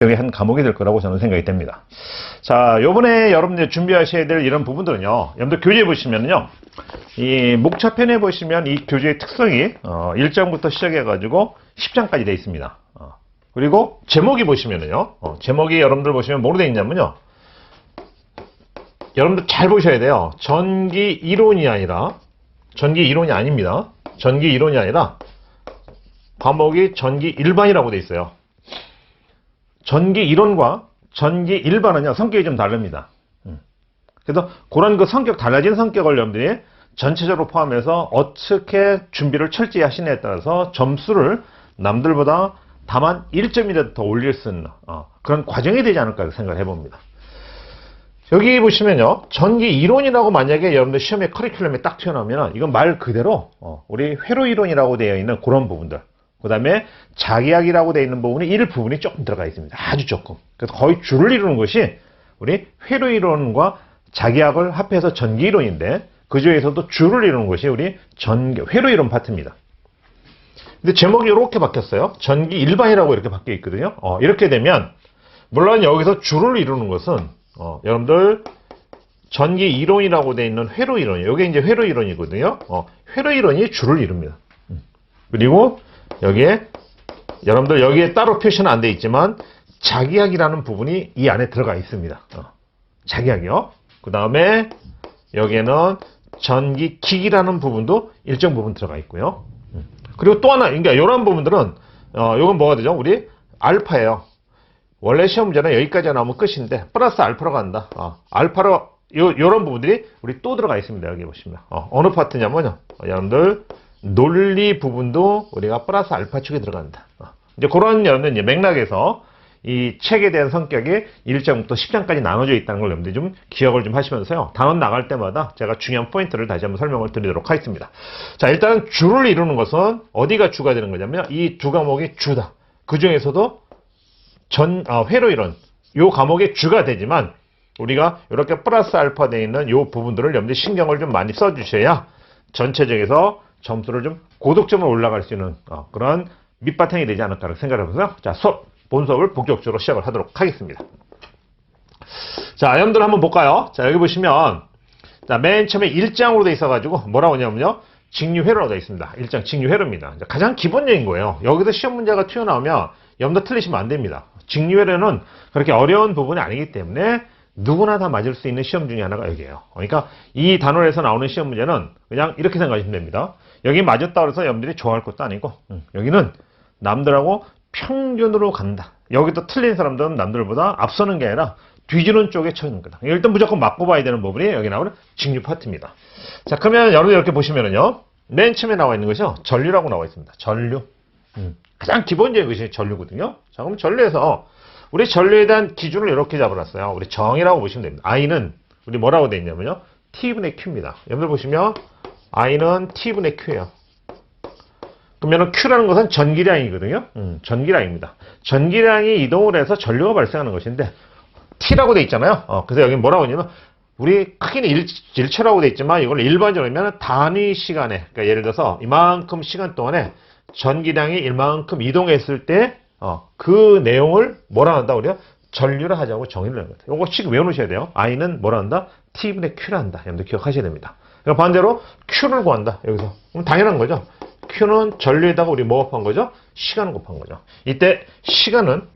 여기 한 과목이 될 거라고 저는 생각이 됩니다. 자, 요번에 여러분들 준비하셔야 될 이런 부분들은요. 여러분들 교재 보시면요. 이 목차편에 보시면 이 교재의 특성이 어, 1장부터 시작해 가지고 10장까지 되어 있습니다. 어, 그리고 제목이 보시면은요. 어, 제목이 여러분들 보시면 뭐로 되어 있냐면요. 여러분들 잘 보셔야 돼요. 전기 이론이 아니라 전기 이론이 아닙니다. 전기 이론이 아니라 과목이 전기 일반이라고 되어 있어요. 전기 이론과 전기 일반은요 성격이 좀 다릅니다. 음. 그래서 그런 그 성격 달라진 성격을 여러분들이 전체적으로 포함해서 어떻게 준비를 철저히 하시냐에 따라서 점수를 남들보다 다만 1점이라도 더 올릴 수 있는 어, 그런 과정이 되지 않을까 생각을 해봅니다. 여기 보시면요 전기 이론이라고 만약에 여러분들 시험의 커리큘럼에 딱 튀어나오면 이건 말 그대로 어, 우리 회로 이론이라고 되어 있는 그런 부분들 그 다음에 자기약이라고 되어 있는 부분이 일부분이 조금 들어가 있습니다. 아주 조금. 그래서 거의 줄을 이루는 것이 우리 회로 이론과 자기약을 합해서 전기 이론인데 그 중에서도 줄을 이루는 것이 우리 전기 회로 이론 파트입니다. 근데 제목이 이렇게 바뀌었어요. 전기 일반이라고 이렇게 바뀌어 있거든요. 어, 이렇게 되면 물론 여기서 줄을 이루는 것은 어, 여러분들 전기 이론이라고 되어 있는 회로 이론, 이게 이제 회로 이론이거든요. 어, 회로 이론이 줄을 이룹니다. 음. 그리고 여기에 여러분들 여기에 따로 표시는 안 돼 있지만 자기약이라는 부분이 이 안에 들어가 있습니다. 어, 자기약이요. 그 다음에 여기에는 전기기기라는 부분도 일정 부분 들어가 있고요. 음. 그리고 또 하나, 그러니까 이런 부분들은 어, 이건 뭐가 되죠? 우리 알파예요. 원래 시험 문제는 여기까지 나오면 끝인데 플러스 알파로 간다. 어, 알파로 요, 요런 부분들이 우리 또 들어가 있습니다. 여기 보시면 어, 어느 파트냐면요. 어, 여러분들 논리 부분도 우리가 플러스 알파 축에 들어간다. 어, 이제 그런 여러분들 이제 맥락에서 이 책에 대한 성격이 1장부터 10장까지 나눠져 있다는 걸 여러분들이 좀 기억을 좀 하시면서요. 단원 나갈 때마다 제가 중요한 포인트를 다시 한번 설명을 드리도록 하겠습니다. 자, 일단 주를 이루는 것은 어디가 주가 되는 거냐면 이 두 과목이 주다. 그 중에서도 전, 아, 회로 이론. 요 과목의 주가 되지만 우리가 이렇게 플러스 알파 되어 있는 요 부분들을 여러분들이 신경을 좀 많이 써주셔야 전체적에서 점수를 좀 고득점을 올라갈 수 있는 어, 그런 밑바탕이 되지 않을까 생각해보세요. 자, 수업, 본 수업을 본격적으로 시작을 하도록 하겠습니다. 자, 여러분들 한번 볼까요? 자, 여기 보시면, 자, 맨 처음에 1장으로 돼 있어가지고, 뭐라고 하냐면요. 직류회로가 되어 있습니다. 1장 직류회로입니다. 가장 기본적인 거예요. 여기서 시험 문제가 튀어나오면, 여러분들 틀리시면 안 됩니다. 직류회로는 그렇게 어려운 부분이 아니기 때문에, 누구나 다 맞을 수 있는 시험 중에 하나가 여기에요. 그러니까 이 단원에서 나오는 시험 문제는 그냥 이렇게 생각하시면 됩니다. 여기 맞았다 그래서 여러분들이 좋아할 것도 아니고 음, 여기는 남들하고 평균으로 간다. 여기도 틀린 사람들은 남들보다 앞서는 게 아니라 뒤지는 쪽에 쳐있는 거다. 일단 무조건 맞고 봐야 되는 부분이 여기 나오는 직류 파트입니다. 자, 그러면 여러분 이렇게 보시면은요. 맨 처음에 나와 있는 것이요. 전류라고 나와 있습니다. 전류. 음, 가장 기본적인 것이 전류거든요. 자, 그럼 전류에서 우리 전류에 대한 기준을 이렇게 잡아놨어요. 우리 정이라고 보시면 됩니다. I는 우리 뭐라고 되어 있냐면요. T분의 Q입니다. 여러분들 보시면 I는 T분의 Q예요. 그러면 Q라는 것은 전기량이거든요. 음, 전기량입니다. 전기량이 이동을 해서 전류가 발생하는 것인데 T라고 돼 있잖아요. 어, 그래서 여기 뭐라고 하냐면 우리 크기는 일, 일체라고 돼 있지만 이걸 일반적으로 하면 단위 시간에 그러니까 예를 들어서 이만큼 시간 동안에 전기량이 이만큼 이동했을 때 어, 그 내용을 뭐라 한다 우리가 전류를 하자고 정의를 하는 거예요. 이거 씩 외워놓으셔야 돼요. I는 뭐라 한다? T분의 Q를 한다. 여러분들 기억하셔야 됩니다. 그러니까 반대로 Q를 구한다. 여기서. 그럼 당연한 거죠. Q는 전류에다가 우리 뭐 곱한 거죠? 시간을 곱한 거죠. 이때 시간은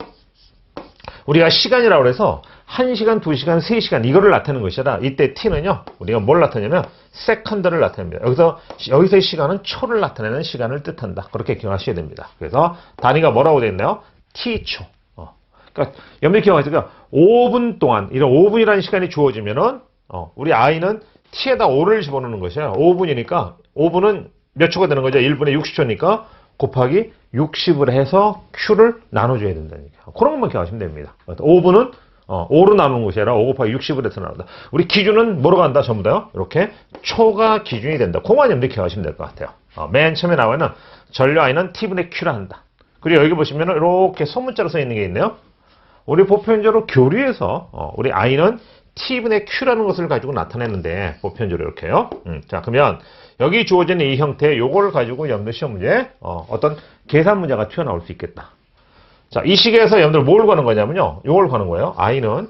우리가 시간이라고 해서 1시간, 2시간, 3시간 이거를 나타내는 것이 아니라 이때 t는요. 우리가 뭘 나타내냐면 세컨드를 나타냅니다. 여기서 여기서의 시간은 초를 나타내는 시간을 뜻한다. 그렇게 기억하셔야 됩니다. 그래서 단위가 뭐라고 되어 있나요? t초. 어. 그러니까 여러분들 기억하세요. 5분 동안 이런 5분이라는 시간이 주어지면은 어, 우리 i는 t에다 5를 집어넣는 것이야. 5분이니까 5분은 몇 초가 되는 거죠? 1분에 60초니까 곱하기 60을 해서 Q를 나눠줘야 된다니까. 그런 것만 기억하시면 됩니다. 5분은 어, 5로 나누는 것이 아니라 5 곱하기 60을 해서 나눈다. 우리 기준은 뭐로 간다? 전부 다요? 이렇게 초가 기준이 된다. 그만 여러분들 기억하시면 될 것 같아요. 어, 맨 처음에 나와 있는 전류 I는 T분의 Q라 한다. 그리고 여기 보시면 이렇게 소문자로 써 있는 게 있네요. 우리 보편적으로 교류에서 어, 우리 I는 T분의 Q라는 것을 가지고 나타내는데 보편적으로 이렇게요. 음, 자 그러면 여기 주어진 이 형태 요거를 가지고 여러분들 시험 문제 어, 어떤 계산 문제가 튀어나올 수 있겠다. 자, 이 식에서 여러분들 뭘 구하는 거냐면요. 요걸 구하는 거예요. i는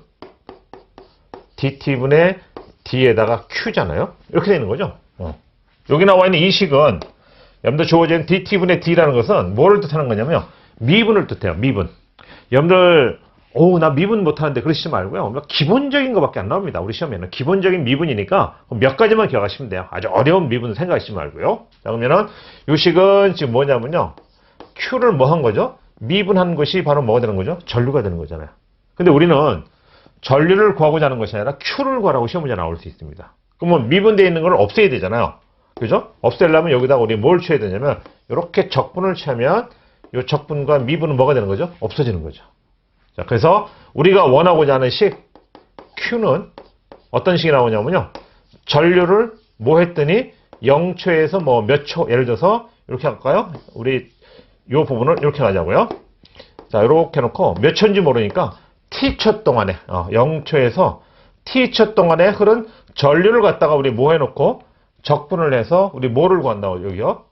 dt분의 d에다가 q잖아요. 이렇게 되는 거죠. 어. 여기 나와 있는 이 식은 여러분들 주어진 dt분의 d라는 것은 뭐를 뜻하는 거냐면요. 미분을 뜻해요. 미분. 여러분들 오, 나 미분 못하는데 그러시지 말고요. 뭐 기본적인 것밖에 안 나옵니다. 우리 시험에는. 기본적인 미분이니까 몇 가지만 기억하시면 돼요. 아주 어려운 미분 생각하시지 말고요. 자, 그러면은 요 식은 지금 뭐냐면요. Q를 뭐 한 거죠? 미분한 것이 바로 뭐가 되는 거죠? 전류가 되는 거잖아요. 근데 우리는 전류를 구하고자 하는 것이 아니라 Q를 구하라고 시험 문제 나올 수 있습니다. 그러면 미분되어 있는 걸 없애야 되잖아요. 그죠? 없애려면 여기다가 우리 뭘 취해야 되냐면 이렇게 적분을 취하면 이 적분과 미분은 뭐가 되는 거죠? 없어지는 거죠. 자, 그래서 우리가 원하고자 하는 식 Q는 어떤 식이 나오냐면요. 전류를 뭐 했더니 0초에서 뭐 몇 초, 예를 들어서 이렇게 할까요? 우리 이 부분을 이렇게 가자고요. 자, 이렇게 놓고 몇 초인지 모르니까 t초 동안에 어, 0초에서 t초 동안에 흐른 전류를 갖다가 우리 뭐 해놓고 적분을 해서 우리 뭐를 구한다고 여기요?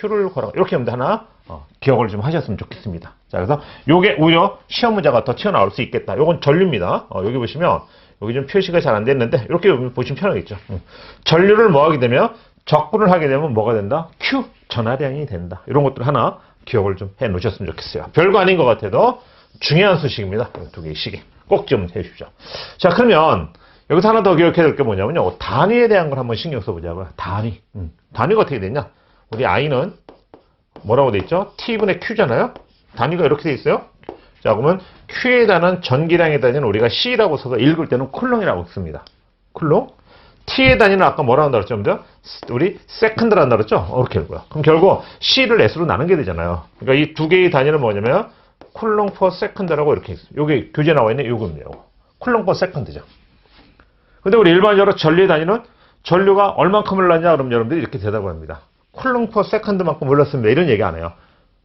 Q를 구하라고 이렇게 하면 하나 어, 기억을 좀 하셨으면 좋겠습니다. 자, 그래서 요게 오히려 시험 문제가 더 튀어나올 수 있겠다. 요건 전류입니다. 어, 여기 보시면 여기 좀 표시가 잘 안 됐는데 이렇게 보시면 편하겠죠. 음. 전류를 뭐 하게 되면 적분을 하게 되면 뭐가 된다? Q 전하량이 된다. 이런 것들 하나 기억을 좀 해 놓으셨으면 좋겠어요. 별거 아닌 것 같아도 중요한 수식입니다. 두 개의 시기 꼭좀 해주십시오. 자, 그러면 여기서 하나 더 기억해야 될 게 뭐냐면요. 단위에 대한 걸 한번 신경 써보자고요. 단위. 음. 단위가 어떻게 되냐? 우리 i는 뭐라고 돼 있죠? t분의 q잖아요. 단위가 이렇게 돼 있어요. 자, 그러면 q에 대한 전기량에 대한 우리가 c라고 써서 읽을 때는 쿨롱이라고 씁니다. 쿨롱. t의 단위는 아까 뭐라고 한다고 그랬죠? 여러분들? 우리 세컨드라 한다고 그랬죠? 어, 이렇게 읽고요. 그럼 결국 c를 s로 나눈 게 되잖아요. 그러니까 이 두 개의 단위는 뭐냐면 쿨롱 퍼 세컨드라고 이렇게 있어요. 여기 교재 나와 있는. 요거. 쿨롱 퍼 세컨드죠. 근데 우리 일반적으로 전류의 단위는 전류가 얼만큼 흘렀냐 그럼 여러분들이 이렇게 대답을 합니다. 쿨롱 퍼 세컨드만큼 흘렀습니다. 이런 얘기 안 해요.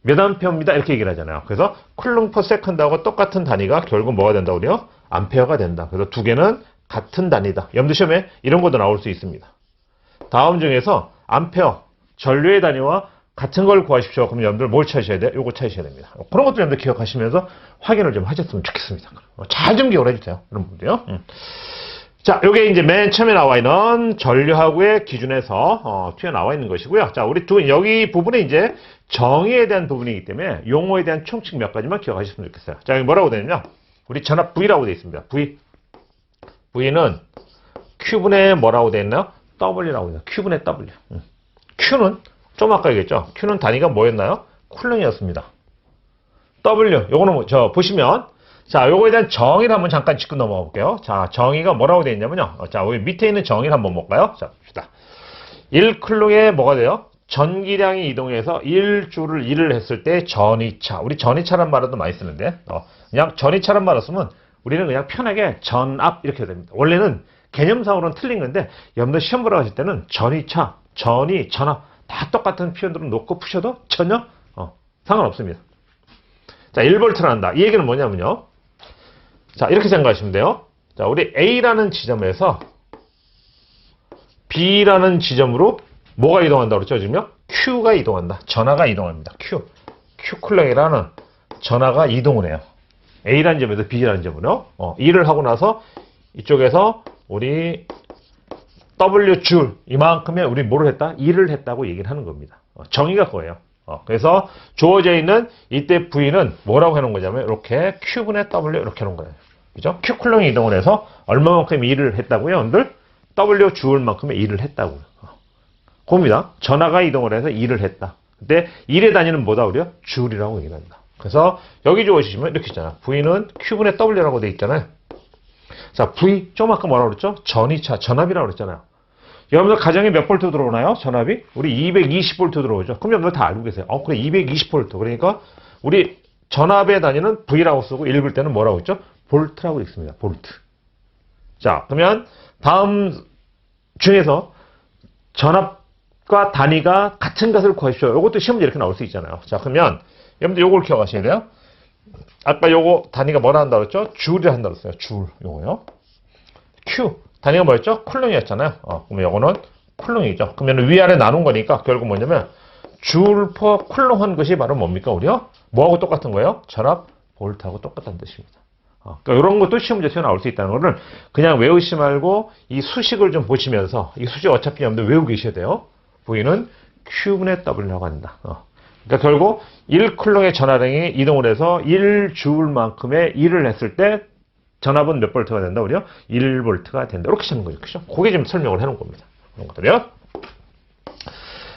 몇 암페어입니다. 이렇게 얘기를 하잖아요. 그래서 쿨롱 퍼 세컨드하고 똑같은 단위가 결국 뭐가 된다 우리요? 암페어가 된다. 그래서 두 개는 같은 단위다. 염두 시험에 이런 것도 나올 수 있습니다. 다음 중에서 암페어, 전류의 단위와 같은 걸 구하십시오. 그럼 여러분들 뭘 찾으셔야 돼요? 요거 찾으셔야 됩니다. 그런 것들 여러분들 기억하시면서 확인을 좀 하셨으면 좋겠습니다. 잘 좀 기억을 해주세요. 여러분들요 음. 자, 요게 이제 맨 처음에 나와 있는 전류하고의 기준에서 어, 튀어나와 있는 것이고요. 자, 우리 두 여기 부분에 이제 정의에 대한 부분이기 때문에 용어에 대한 총칙 몇 가지만 기억하셨으면 좋겠어요. 자, 여기 뭐라고 되냐면 우리 전압 V라고 되어 있습니다. V. V는 Q분의 뭐라고 되어 있나요? W라고 되어 Q분의 W. 음. Q는 좀 아까 얘기했죠. Q는 단위가 뭐였나요? 쿨롱이었습니다. W. 요거는 뭐, 저 보시면 자, 요거에 대한 정의를 한번 잠깐 짚고 넘어가 볼게요. 자, 정의가 뭐라고 되어 있냐면요. 어, 자, 여기 밑에 있는 정의를 한번 볼까요? 자, 봅시다. 1쿨롱에 뭐가 돼요? 전기량이 이동해서 1주를 1을 했을 때 전이차. 우리 전이차란 말도 많이 쓰는데, 어, 그냥 전이차란 말을 쓰면 우리는 그냥 편하게 전압 이렇게 됩니다. 원래는 개념상으로는 틀린 건데, 여러분들 시험 보러 가실 때는 전이차, 전이, 전압 다 똑같은 표현들을 놓고 푸셔도 전혀 어, 상관없습니다. 자, 1볼트를 한다. 이 얘기는 뭐냐면요. 자, 이렇게 생각하시면 돼요. 자, 우리 A라는 지점에서 B라는 지점으로 뭐가 이동한다고 그랬죠, 지금요? Q가 이동한다. 전하가 이동합니다. Q. Q 쿨링이라는 전하가 이동을 해요. A라는 점에서 B라는 점으로. 어, 일을 하고 나서 이쪽에서 우리 W 줄 이만큼의 우리 뭐를 했다? 일을 했다고 얘기를 하는 겁니다. 어, 정의가 그거예요. 어, 그래서 주어져 있는 이때 V는 뭐라고 해놓은 거냐면 이렇게 Q분의 W 이렇게 해놓은 거예요. 그죠? Q 쿨롱이 이동을 해서 얼마만큼 일을 했다고요? 여러분들? W 주울 만큼의 일을 했다고요. 어. 그겁니다. 전화가 이동을 해서 일을 했다. 근데 일의 단위는 뭐다 우리요? 줄이라고 얘기한다. 그래서 여기 주어지시면 이렇게 있잖아. V는 Q분의 W라고 돼 있잖아요. 자, V 좀 아까 뭐라고 그랬죠? 전이차, 전압이라고 그랬잖아요. 여러분들 가정에 몇 볼트 들어오나요? 전압이? 우리 220볼트 들어오죠. 그럼 여러분들 다 알고 계세요. 어, 그래 220볼트. 그러니까 우리 전압의 단위는 V라고 쓰고 읽을 때는 뭐라고 했죠? 볼트라고 읽습니다. 볼트. 자, 그러면 다음 중에서 전압과 단위가 같은 것을 구하십시오. 이것도 시험 문제 이렇게 나올 수 있잖아요. 자, 그러면 여러분들 요걸 기억하셔야 돼요. 아까 요거 단위가 뭐라 한다고 했죠? 줄을 한다고 했어요. 줄. 요거요. Q. 단위가 뭐였죠? 쿨롱이었잖아요. 어, 그러면 요거는 쿨롱이죠. 그러면 위아래 나눈 거니까 결국 뭐냐면 줄 퍼 쿨롱 한 것이 바로 뭡니까? 우리요? 뭐하고 똑같은 거예요? 전압 볼트하고 똑같다는 뜻입니다. 어, 그러니까 이런 것도 시험 문제 나올 수 있다는 거를 그냥 외우시 말고 이 수식을 좀 보시면서 이 수식 어차피 여러분들 외우고 계셔야 돼요. V는 Q분의 W라고 한다. 어. 그러니까 결국 1쿨롱의 전하량이 이동을 해서 1주울만큼의 일을 했을 때 전압은 몇 볼트가 된다 그래요? 1볼트가 된다. 이렇게 쓰는 거죠. 그죠? 그게 좀 설명을 해 놓은 겁니다. 그런 것들이요.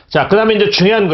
자, 그 다음에 이제 중요한 것이